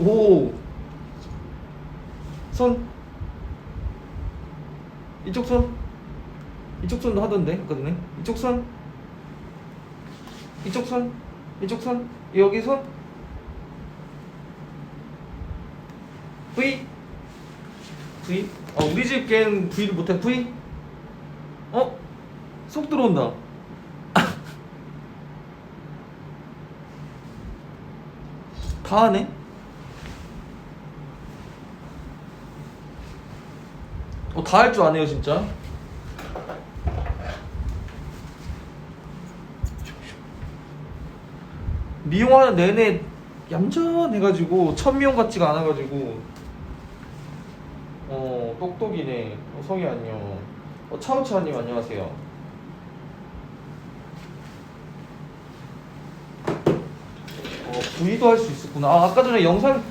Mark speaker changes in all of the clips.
Speaker 1: 오. 손. 이쪽 손. 이쪽 손도 하던데, 아까 전에. 이쪽 손. 이쪽 손. 이쪽 손. 여기 손. V. V. 어, 우리 집 걘 V를 못해. V. 어? 속 들어온다. 다 하네. 어, 다 할 줄 아네요, 진짜. 미용하는 내내 얌전해가지고 천미용 같지가 않아가지고. 어 똑똑이네. 어, 성이 안녕. 어 차우차님 안녕하세요. 어 V도 할 수 있었구나. 아 아까 전에 영상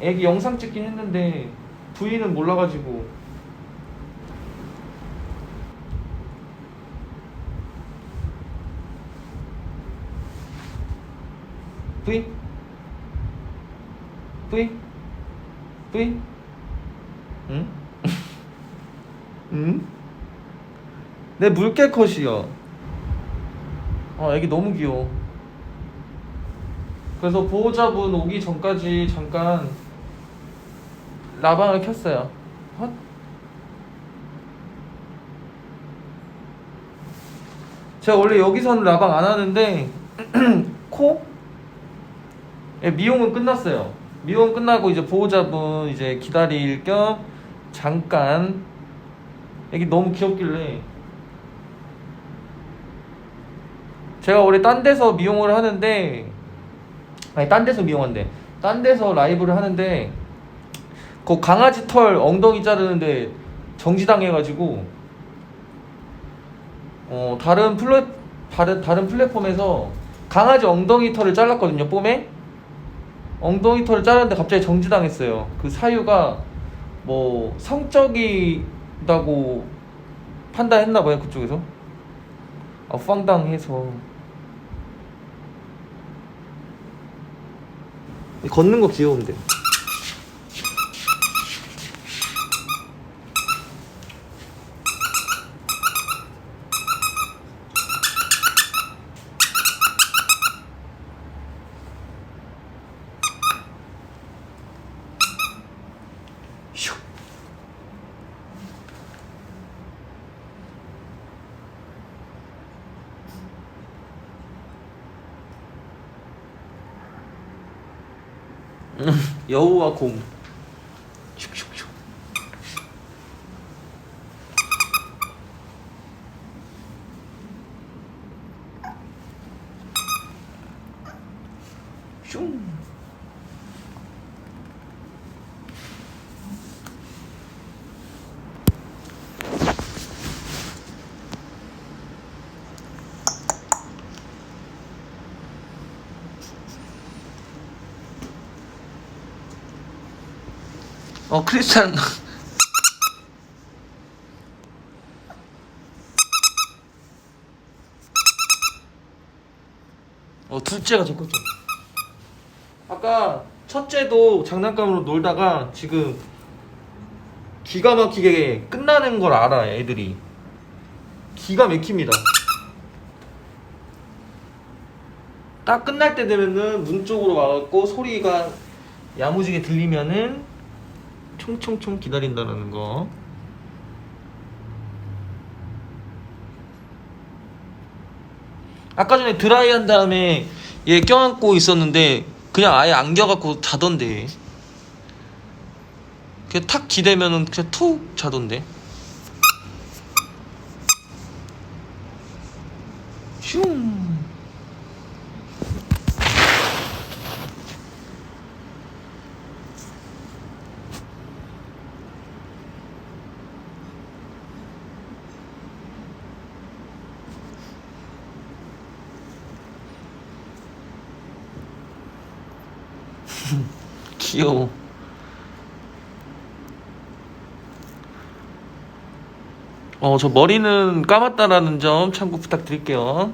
Speaker 1: 애기 영상 찍긴 했는데 V는 몰라가지고 V V V 응? 응? 내 물개 컷이요. 아, 애기 너무 귀여워. 그래서 보호자분 오기 전까지 잠깐 라방을 켰어요. 헛? 제가 원래 여기서는 라방 안 하는데 코? 예, 미용은 끝났어요. 미용 끝나고 이제 보호자분 이제 기다릴 겸 잠깐 애기 너무 귀엽길래 제가 원래 딴 데서 미용을 하는데 아니 딴 데서 미용한대 딴 데서 라이브를 하는데 그 강아지 털 엉덩이 자르는데 정지당해가지고 어 다른 플랫 다른 다른 플랫폼에서 강아지 엉덩이 털을 잘랐거든요 뽐에 엉덩이 털을 자르는데 갑자기 정지당했어요. 그 사유가 뭐 성적이다고 판단했나 봐요 그쪽에서. 아 황당해서. 걷는 거 귀여운데 슉 여우와 곰 슉슉슉. 슝 어 크리스찬. 어 둘째가 적극적 아까 첫째도 장난감으로 놀다가 지금 기가 막히게 끝나는 걸 알아 애들이. 기가 막힙니다. 딱 끝날 때 되면은 문 쪽으로 와갖고 소리가 야무지게 들리면은 총총총 기다린다는 거. 아까 전에 드라이 한 다음에 얘 껴안고 있었는데 그냥 아예 안겨갖고 자던데. 그냥 탁 기대면은 그냥 툭 자던데. 슝. 귀여워. 어, 저 머리는 감았다라는 점 참고 부탁드릴게요.